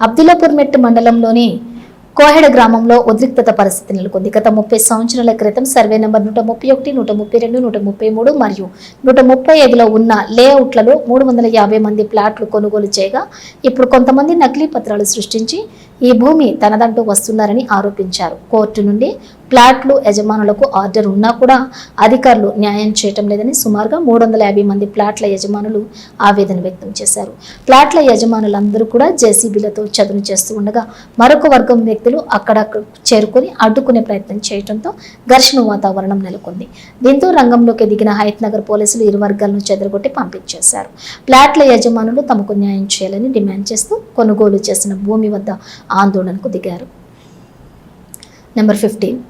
అబ్దుల్లాపూర్ మెట్టు మండలంలోని కోహెడ గ్రామంలో ఉద్రిక్తత పరిస్థితి నెలకొంది. గత ముప్పై సంవత్సరాల క్రితం సర్వే నెంబర్ నూట ముప్పై ఒకటి నూట ముప్పై రెండు నూట ముప్పై మూడు మరియు నూట ముప్పై ఐదులో ఉన్న లేఅవుట్లలో మూడు వందల యాభై మంది ప్లాట్లు కొనుగోలు చేయగా ఇప్పుడు కొంతమంది నకిలీ పత్రాలు సృష్టించి ఈ భూమి తనదంటూ వస్తున్నారని ఆరోపించారు. కోర్టు నుండి ప్లాట్లు యజమానులకు ఆర్డర్ ఉన్నా కూడా అధికారులు న్యాయం చేయటం లేదని సుమారుగా మూడు వందల యాభై మంది ప్లాట్ల యజమానులు ఆవేదన వ్యక్తం చేశారు. ప్లాట్ల యజమానులందరూ కూడా జేసీబీలతో చదును చేస్తూ ఉండగా మరొక వర్గం వ్యక్తులు అక్కడ చేరుకొని అడ్డుకునే ప్రయత్నం చేయడంతో ఘర్షణ వాతావరణం నెలకొంది. దీంతో రంగంలోకి దిగిన హయత్ నగర్ పోలీసులు ఇరు వర్గాలను చెదరగొట్టి పంపించేశారు. ప్లాట్ల యజమానులు తమకు న్యాయం చేయాలని డిమాండ్ చేస్తూ కొనుగోలు చేసిన భూమి వద్ద ఆందోళనకు దిగారు. Number fifteen.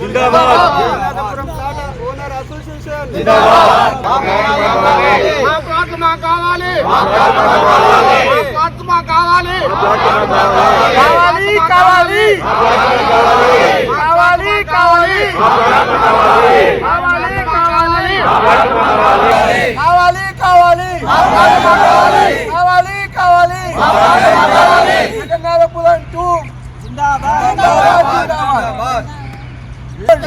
జిందాబాద్. ఓనర్ అసోసియేషన్ జిందాబాద్. మాకు కావాలి. మాకు కావాలి. కావాలి కావాలి. కావాలి కావాలి. కావాలి కావాలి. కావాలి కావాలి. కావాలి కావాలి. జగన్నాథపురం టూ జిందాబాద్. జిందాబాద్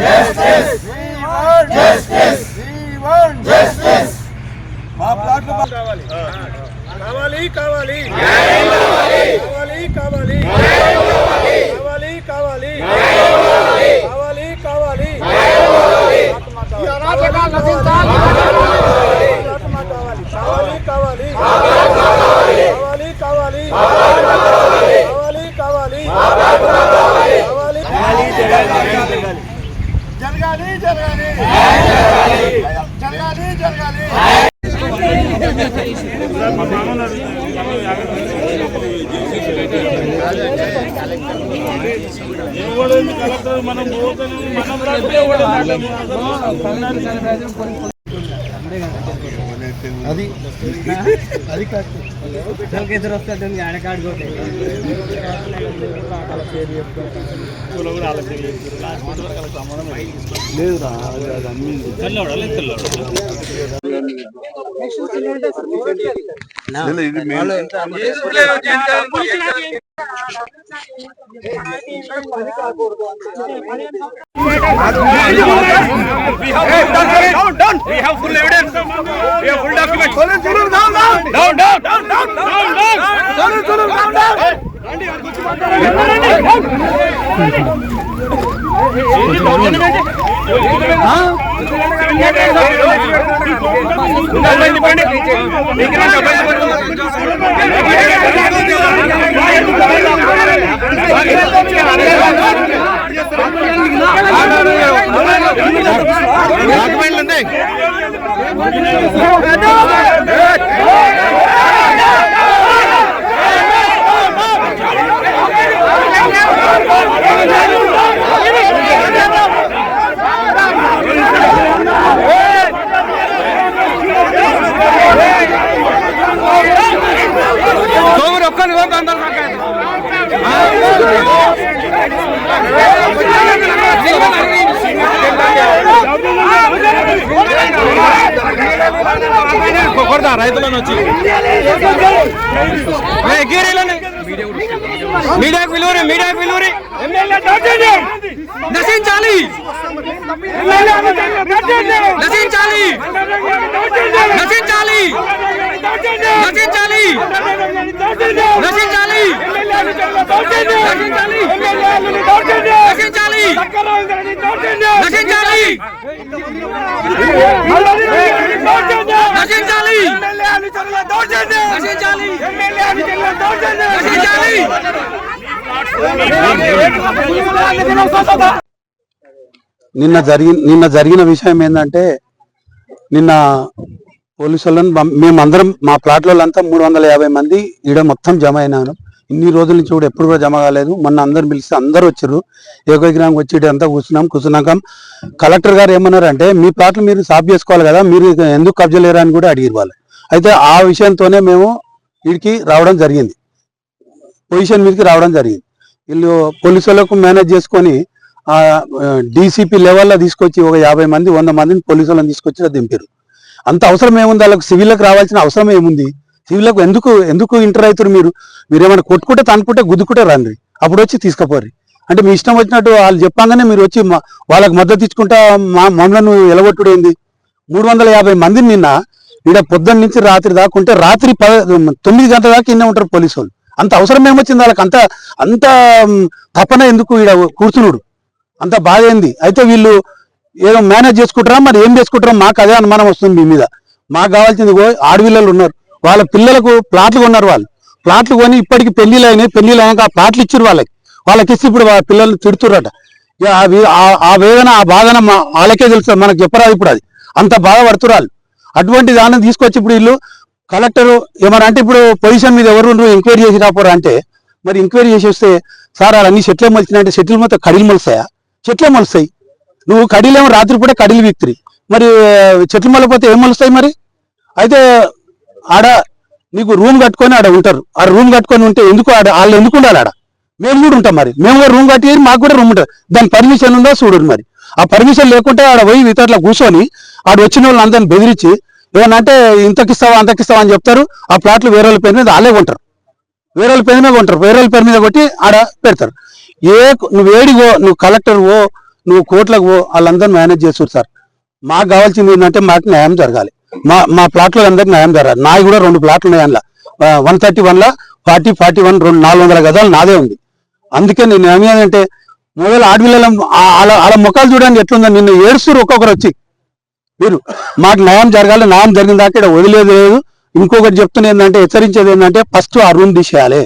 జస్టిస్ జస్టిస్ జస్టిస్ మా ప్లాట్లు కావాలి కావాలి కావాలి కావాలి కావాలి కావాలి కావాలి కావాలి కావాలి ఈ అరాచకాలు నశించాలి ప్లాట్లు మాకు కావాలి కావాలి కావాలి కావాలి కావాలి కావాలి కావాలి కావాలి జరగాలి జరగాలి జరగాలి జరగాలి అది అది కాదు ఎదురు వస్తుంది ఆడకాడుకోండి లేదురా అది అమ్మింది తెల్లవాడు? తెల్లవాడు? అది అన్ని ఇది డాక్యుమెంట్లు ఉన్నాయి. చేతిలోనే వచ్చి. మీడియాకు విలువరే మీడియాకు విలువరే ఎమ్మెల్యే నిన్న జరిగి నిన్న జరిగిన విషయం ఏంటంటే నిన్న పోలీసు వాళ్ళని మేమందరం మా ప్లాట్ వాళ్ళంతా మూడు వందల యాభై మంది ఈడ మొత్తం జమ అయినాను ఇన్ని రోజుల నుంచి కూడా ఎప్పుడు కూడా జమ కాలేదు. మొన్న అందరు పిలిస్తే అందరు వచ్చారు ఏకైగ్రహం వచ్చి అంతా కూర్చున్నాం కూర్చున్నాక కలెక్టర్ గారు ఏమన్నారంటే మీ ప్లాట్లు మీరు సాఫ్ చేసుకోవాలి కదా మీరు ఎందుకు కబ్జా లేరా అని కూడా అడిగారు వాళ్ళు. అయితే ఆ విషయంతోనే మేము వీడికి రావడం జరిగింది. పొజిషన్ మీదకి రావడం జరిగింది. వీళ్ళు పోలీసు వాళ్ళకు మేనేజ్ చేసుకొని ఆ డీసీపీ లెవెల్లో తీసుకొచ్చి ఒక యాభై మంది వంద మందిని పోలీసు వాళ్ళని తీసుకొచ్చి దింపారు అంత అవసరం ఏముంది? వాళ్ళకి సివిల్లకు రావాల్సిన అవసరం ఏముంది? సివిల్లకు ఎందుకు ఎందుకు ఇంటర్ అవుతారు మీరు? మీరు ఏమైనా కొట్టుకుంటే తనుకుంటే గుద్దుకుంటే రండి అప్పుడు వచ్చి తీసుకుపోరు అంటే మీ ఇష్టం వచ్చినట్టు వాళ్ళు చెప్పంగానే మీరు వచ్చి వాళ్ళకి మద్దతు ఇచ్చుకుంటా మా మమ్మల్ని ఎలగొట్టుడు ఏంది? మూడు వందల యాభై మందిని నిన్న ఈడ పొద్దున్న నుంచి రాత్రి దాకా ఉంటే రాత్రి పద తొమ్మిది గంటల దాకా ఇన్నే ఉంటారు పోలీసు వాళ్ళు అంత అవసరం ఏమొచ్చింది వాళ్ళకి? అంత అంత తపన ఎందుకు ఈడ కూర్చునుడు? అంత బాధ ఏంది? అయితే వీళ్ళు ఏదో మేనేజ్ చేసుకుంటారా? మరి ఏం చేసుకుంటారా? మాకు అదే అనుమానం వస్తుంది మీ మీద. మాకు కావాల్సింది ఇగో ఆడపిల్లలు ఉన్నారు. వాళ్ళ పిల్లలకు ప్లాట్లు కొన్నారు వాళ్ళు. ప్లాట్లు కొని ఇప్పటికి పెళ్ళిలు అయినాయి. పెళ్ళిలు అయినాక ఆ ప్లాట్లు ఇచ్చారు వాళ్ళకి. వాళ్ళకి ఇచ్చి ఇప్పుడు వాళ్ళ పిల్లల్ని తిడుతుర్రట. ఆ వేదన ఆ బాధన మా- వాళ్ళకే తెలుసు. మనకు చెప్పరాదు ఇప్పుడు అది. అంత బాధపడుతురాలు అటువంటి దాన్ని తీసుకొచ్చి ఇప్పుడు వీళ్ళు కలెక్టర్ ఏమన్నా అంటే ఇప్పుడు పొజిషన్ మీద ఎవరు ఎంక్వైరీ చేసి రాపోరా అంటే మరి ఎంక్వైరీ చేసి వస్తే సార్ అన్ని చెట్లే మొలిచినాయంటే చెట్లు మొత్తం కడిలు మలుస్తాయా? చెట్లే మలుస్తాయి. నువ్వు కడీలేమో రాత్రిపూట కడీలు విక్తిరి. మరి చెట్లు మలపోతే ఏం మలుస్తాయి మరి? అయితే ఆడ నీకు రూమ్ కట్టుకొని ఆడ ఉంటారు. ఆ రూమ్ కట్టుకొని ఉంటే ఎందుకు ఆడ వాళ్ళు ఎందుకు ఉండాలి ఆడ? మేము కూడా ఉంటాం మరి. మేము కూడా రూమ్ కట్టి మాకు కూడా రూమ్ ఉంటుంది. దాని పర్మిషన్ ఉందా? చూడరు మరి. ఆ పర్మిషన్ లేకుంటే ఆడ పోయి ఇతరుల కూర్చొని ఆడ వచ్చిన వాళ్ళని అందరిని బెదిరించి ఏమన్నా ఇంతకిస్తావా అంతకిస్తావా అని చెప్తారు. ఆ ప్లాట్లు వేరే వాళ్ళ పేరు మీద వాళ్ళే కొంటారు. వేరే వాళ్ళ పేరు మీద కొంటారు. వేరే వాళ్ళ పేరు మీద కొట్టి ఆడ పెడతారు. ఏ నువ్వు ఏడిగో నువ్వు కలెక్టర్ ఓ నువ్వు కోర్టులకు పో వాళ్ళందరూ మేనేజ్ చేస్తారు సార్. మాకు కావాల్సింది ఏంటంటే మాకు న్యాయం జరగాలి. మా మా ప్లాట్లో అందరికి న్యాయం జరగాలి. నాయి కూడా రెండు ప్లాట్లు ఉన్నాయి అందులో. వన్ థర్టీ వన్లో ఫార్టీ ఫార్టీ వన్ రెండు నాలుగు వందల గదాలు నాదే ఉంది. అందుకే నేను ఏమేదంటే మొదలు ఆడపిల్లల వాళ్ళ వాళ్ళ ముఖాలు చూడండి ఎట్లుందో. నిన్ను ఏడుస్తురు ఒక్కొక్కరు వచ్చి. మీరు మాకు న్యాయం జరగాలి న్యాయం జరిగిన దాకా ఇక్కడ వదిలేదు లేదు. ఇంకొకటి చెప్తున్నా ఏంటంటే హెచ్చరించేది ఏంటంటే ఫస్ట్ ఆ రూమ్ తీసేయాలి.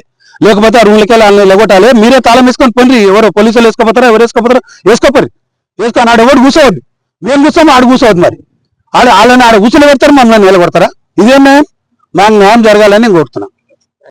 లేకపోతే ఆ రూమ్లకి వెళ్ళి వాళ్ళని లెగొట్టాలి మీరే తాళం వేసుకొని పండి. ఎవరు పోలీసులు వేసుకోపోతారా ఎవరు వేసుకోపోతారా? వేసుకోపరి. వేసుకొని ఆడ ఎవరు కూర్చోవద్దు. మేము కూర్చోము ఆడ కూర్చోవద్దు మరి. ఆడ వాళ్ళని ఆడ కూర్చొని పెడతారు మమ్మల్ని నిలబడతారా ఇదేం న్యాయం? మాకు న్యాయం జరగాలని కోరుతున్నాం కోరుతున్నా